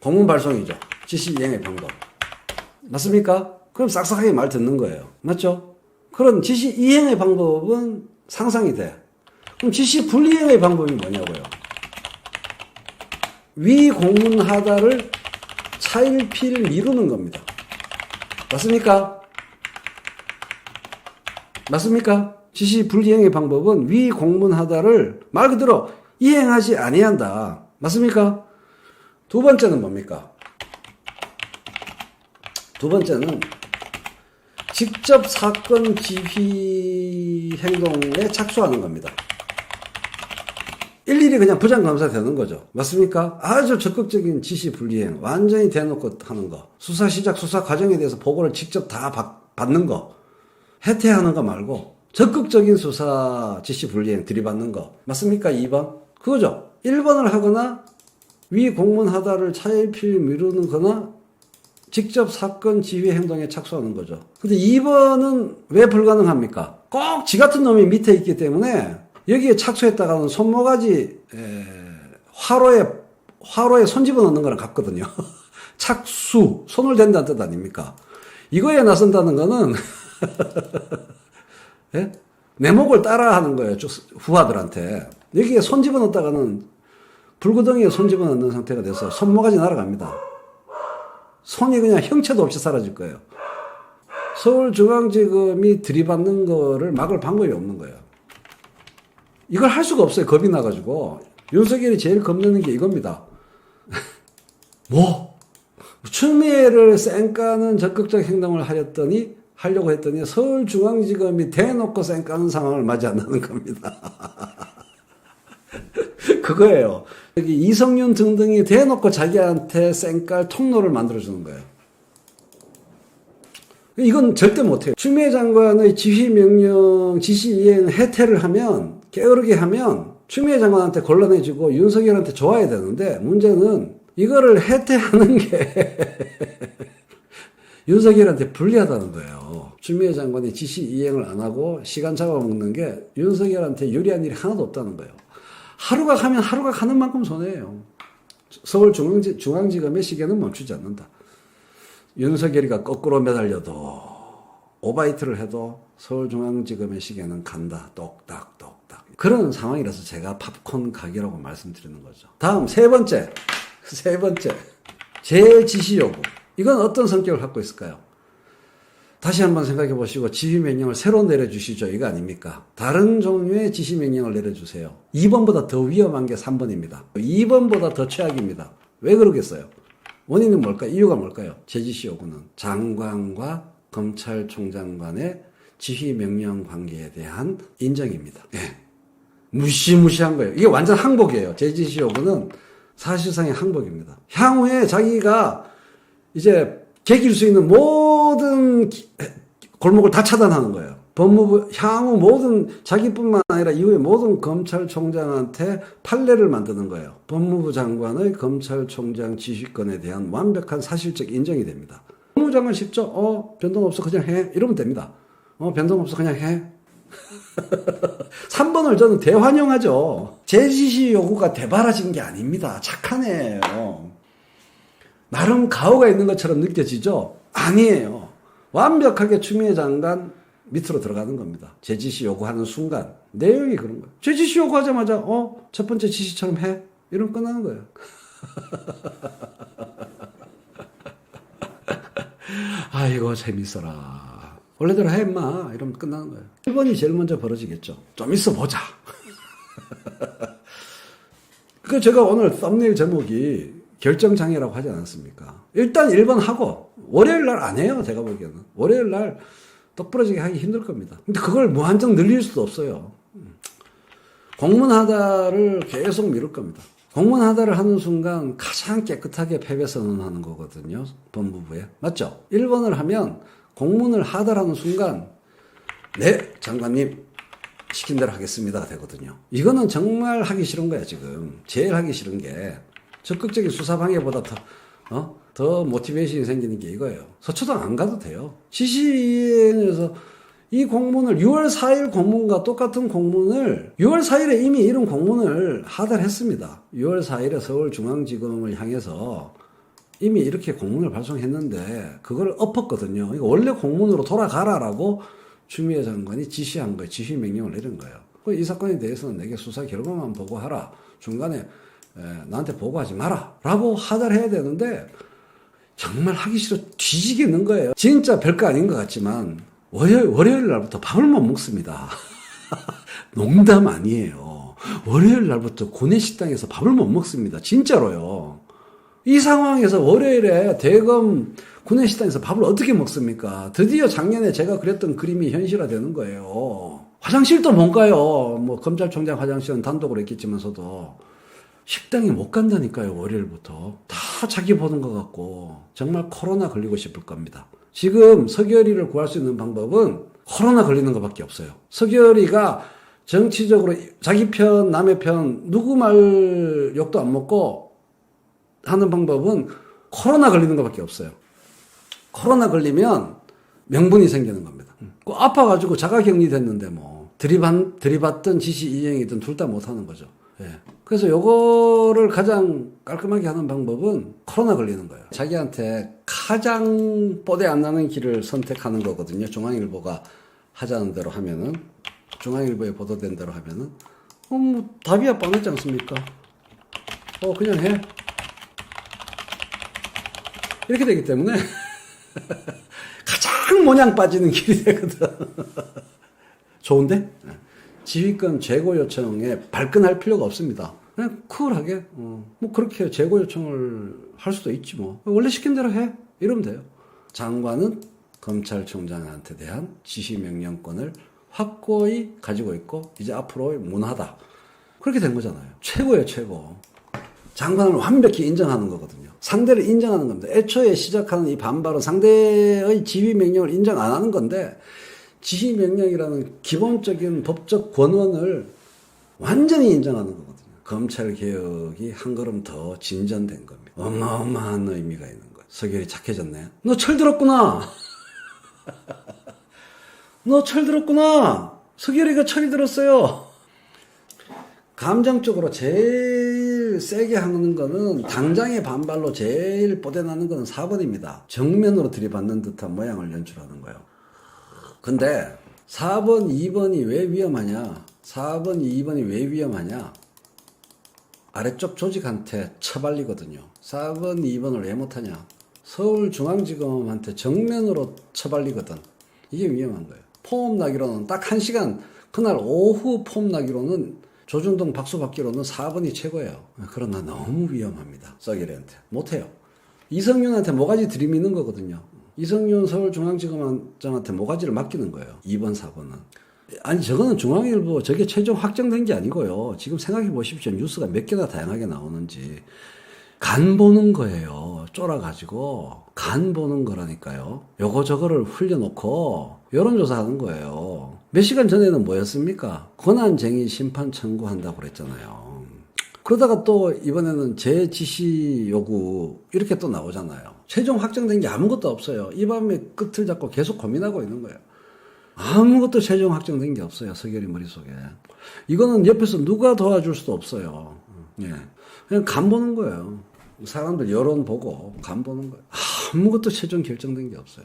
공문 발송이죠. 지시 이행의 방법. 맞습니까? 그럼 싹싹하게 말 듣는 거예요. 맞죠? 그런 지시 이행의 방법은 상상이 돼. 그럼 지시 불이행의 방법이 뭐냐고요? 위 공문 하다를 차일피일 미루는 겁니다. 맞습니까? 맞습니까? 지시 불이행의 방법은 위 공문 하다를 말 그대로 이행하지 아니한다. 맞습니까? 두 번째는 뭡니까? 두 번째는 직접 사건 지휘 행동에 착수하는 겁니다. 일일이 그냥 부장검사 되는 거죠. 맞습니까? 아주 적극적인 지시 불이행, 완전히 대놓고 하는 거. 수사 시작, 수사 과정에 대해서 보고를 직접 다 받, 받는 거. 해태하는 거 말고 적극적인 수사 지시 불이행 들이받는 거. 맞습니까? 2번? 그거죠. 1번을 하거나 위 공문 하다를 차일피일 미루는 거나 직접 사건 지휘 행동에 착수하는 거죠. 근데 2번은 왜 불가능합니까? 꼭 지 같은 놈이 밑에 있기 때문에 여기에 착수했다가는 손모가지 에, 화로에 화로에 손 집어넣는 거랑 같거든요. 착수 손을 댄다는 뜻 아닙니까? 이거에 나선다는 거는 예? 내 목을 따라하는 거예요. 쭉 후하들한테 여기에 손 집어넣었다가는 불구덩이에 손 집어넣는 상태가 돼서 손모가지 날아갑니다. 손이 그냥 형체도 없이 사라질 거예요. 서울중앙지검이 들이받는 거를 막을 방법이 없는 거예요. 이걸 할 수가 없어요. 겁이 나가지고. 윤석열이 제일 겁내는 게 이겁니다. 뭐? 추미애를 쌩까는 적극적 행동을 하렸더니, 하려고 했더니 서울중앙지검이 대놓고 쌩까는 상황을 맞이한다는 겁니다. 그거예요. 여기 이성윤 등등이 대놓고 자기한테 쌩깔 통로를 만들어주는 거예요. 이건 절대 못해요. 추미애 장관의 지휘 명령, 지시 이행 해태를 하면, 게으르게 하면, 추미애 장관한테 곤란해지고 윤석열한테 좋아야 되는데, 문제는 이거를 해태하는 게 윤석열한테 불리하다는 거예요. 추미애 장관이 지시 이행을 안 하고 시간 잡아먹는 게 윤석열한테 유리한 일이 하나도 없다는 거예요. 하루가 가면 하루가 가는 만큼 손해예요. 서울 중앙지, 중앙지검의 시계는 멈추지 않는다. 윤석열이가 거꾸로 매달려도 오바이트를 해도 서울중앙지검의 시계는 간다. 똑딱 똑딱. 그런 상황이라서 제가 팝콘 가게라고 말씀드리는 거죠. 다음 세 번째. 세 번째. 제 지시 요구. 이건 어떤 성격을 갖고 있을까요? 다시 한번 생각해 보시고 지휘 명령을 새로 내려주시죠. 이거 아닙니까? 다른 종류의 지시 명령을 내려주세요. 2번보다 더 위험한 게 3번입니다. 2번보다 더 최악입니다. 왜 그러겠어요? 원인은 뭘까요? 이유가 뭘까요? 제 지시 요구는 장관과 검찰총장 간의 지휘 명령 관계에 대한 인정입니다. 예. 무시무시한 거예요. 이게 완전 항복이에요. 제 지시 요구는 사실상의 항복입니다. 향후에 자기가 이제 개길 수 있는 모든 기- 골목을 다 차단하는 거예요. 법무부 향후 모든 자기뿐만 아니라 이후에 모든 검찰총장한테 판례를 만드는 거예요. 법무부 장관의 검찰총장 지휘권에 대한 완벽한 사실적 인정이 됩니다. 법무부 장관 쉽죠? 어 변동 없어 그냥 해 이러면 됩니다. 어 변동 없어 그냥 해. 3번을 저는 대환영하죠. 제 지시 요구가 대바라진 게 아닙니다. 애예요. 나름 가오가 있는 것처럼 느껴지죠? 아니에요. 완벽하게 추미애 장관 밑으로 들어가는 겁니다. 제 지시 요구하는 순간 내용이 그런 거예요. 제 지시 요구하자마자 어? 첫 번째 지시처럼 해? 이러면 끝나는 거예요. 아이고 재밌어라. 원래대로 해 임마 이러면 끝나는 거예요. 1번이 제일 먼저 벌어지겠죠. 좀 있어 보자. 그 제가 오늘 썸네일 제목이 결정장애라고 하지 않았습니까? 일단 1번 하고 월요일 날 안 해요. 제가 보기에는. 월요일 날 똑부러지게 하기 힘들 겁니다. 근데 그걸 무한정 늘릴 수도 없어요. 공문하다를 계속 미룰 겁니다. 공문하다를 하는 순간 가장 깨끗하게 패배 선언하는 거거든요. 법무부에. 맞죠? 1번을 하면 공문을 하다라는 순간 네, 장관님 시킨 대로 하겠습니다가 되거든요. 이거는 정말 하기 싫은 거야, 지금. 제일 하기 싫은 게 적극적인 수사 방해보다 더, 어? 더 모티베이션이 생기는 게 이거예요. 서초동 안 가도 돼요. 지시에서 이 공문을 6월 4일 공문과 똑같은 공문을 6월 4일에 이미 이런 공문을 하달했습니다. 6월 4일에 서울중앙지검을 향해서 이미 이렇게 공문을 발송했는데 그걸 엎었거든요. 이거 원래 공문으로 돌아가라라고 추미애 장관이 지시한 거예요. 지시 명령을 내린 거예요. 그이 사건에 대해서는 내게 수사 결과만 보고하라. 중간에 에, 나한테 보고하지 마라 라고 하자를 해야 되는데 정말 하기 싫어 뒤지겠는 거예요. 진짜 별거 아닌 것 같지만 월요일, 월요일 날부터 밥을 못 먹습니다. 농담 아니에요. 월요일 날부터 고내 식당에서 밥을 못 먹습니다. 진짜로요. 이 상황에서 월요일에 대검 구내 식당에서 밥을 어떻게 먹습니까? 드디어 작년에 제가 그렸던 그림이 현실화되는 거예요. 화장실도 못 가요. 뭐 검찰총장 화장실은 단독으로 했겠지만서도 식당에 못 간다니까요. 월요일부터 다 자기 보는 것 같고 정말 코로나 걸리고 싶을 겁니다. 지금 서결이를 구할 수 있는 방법은 코로나 걸리는 것밖에 없어요. 서결이가 정치적으로 자기 편, 남의 편 누구 말 욕도 안 먹고 하는 방법은 코로나 걸리는 것밖에 없어요. 코로나 걸리면 명분이 생기는 겁니다. 그 아파가지고 자가 격리 됐는데 뭐 들이받, 들이받던 지시 이행이든 둘 다 못하는 거죠. 예. 그래서 요거를 가장 깔끔하게 하는 방법은 코로나 걸리는 거예요. 자기한테 가장 뽀대 안 나는 길을 선택하는 거거든요. 중앙일보가 하자는 대로 하면은 중앙일보에 보도된 대로 하면은 어, 뭐 답이야 뻔하지 않습니까? 어 그냥 해. 이렇게 되기 때문에 가장 모양 빠지는 길이 되거든. 좋은데? 지휘권 재고 요청에 발끈할 필요가 없습니다. 그냥 쿨하게, 어, 뭐 그렇게 재고 요청을 할 수도 있지 뭐. 원래 시킨 대로 해. 이러면 돼요. 장관은 검찰총장한테 대한 지시명령권을 확고히 가지고 있고, 이제 앞으로 무능하다. 그렇게 된 거잖아요. 최고예요, 최고. 장관을 완벽히 인정하는 거거든요. 상대를 인정하는 겁니다. 애초에 시작하는 이 반발은 상대의 지휘 명령을 인정 안 하는 건데 지휘 명령이라는 기본적인 법적 권원을 완전히 인정하는 거거든요. 검찰 개혁이 한 걸음 더 진전된 겁니다. 어마어마한 의미가 있는 거예요. 서결이 착해졌네. 너 철 들었구나. 너 철 들었구나. 서결이가 철이 들었어요. 감정적으로 제일 세게 하는 거는 당장의 반발로 제일 뽀대나는 거는 4번입니다. 정면으로 들이받는 듯한 모양을 연출하는 거예요. 근데 4번, 2번이 왜 위험하냐? 4번, 2번이 왜 위험하냐? 아래쪽 조직한테 처발리거든요. 4번, 2번을 왜 못하냐? 서울중앙지검한테 정면으로 처발리거든. 이게 위험한 거예요. 포옹 나기로는 딱 한 시간, 그날 오후 포옹 나기로는 조중동 박수 받기로는 4번이 최고예요. 그러나 너무 위험합니다. 썩이리한테. 못해요. 이성윤한테 모가지 들이미는 거거든요. 이성윤 서울중앙지검장한테 모가지를 맡기는 거예요. 2번, 4번은. 아니, 저거는 중앙일보 저게 최종 확정된 게 아니고요. 지금 생각해 보십시오. 뉴스가 몇 개나 다양하게 나오는지. 간 보는 거예요. 쫄아 가지고. 간 보는 거라니까요. 요거 저거를 흘려놓고 여론조사 하는 거예요. 몇 시간 전에는 뭐였습니까? 권한쟁의 심판 청구한다고 그랬잖아요. 그러다가 또 이번에는 제 지시 요구 이렇게 또 나오잖아요. 최종 확정된 게 아무것도 없어요. 이 밤에 끝을 잡고 계속 고민하고 있는 거예요. 아무것도 최종 확정된 게 없어요. 서결이 머릿속에. 이거는 옆에서 누가 도와줄 수도 없어요. 예. 그냥 간 보는 거예요. 사람들 여론 보고 간 보는 거예요. 아무것도 최종 결정된 게 없어요.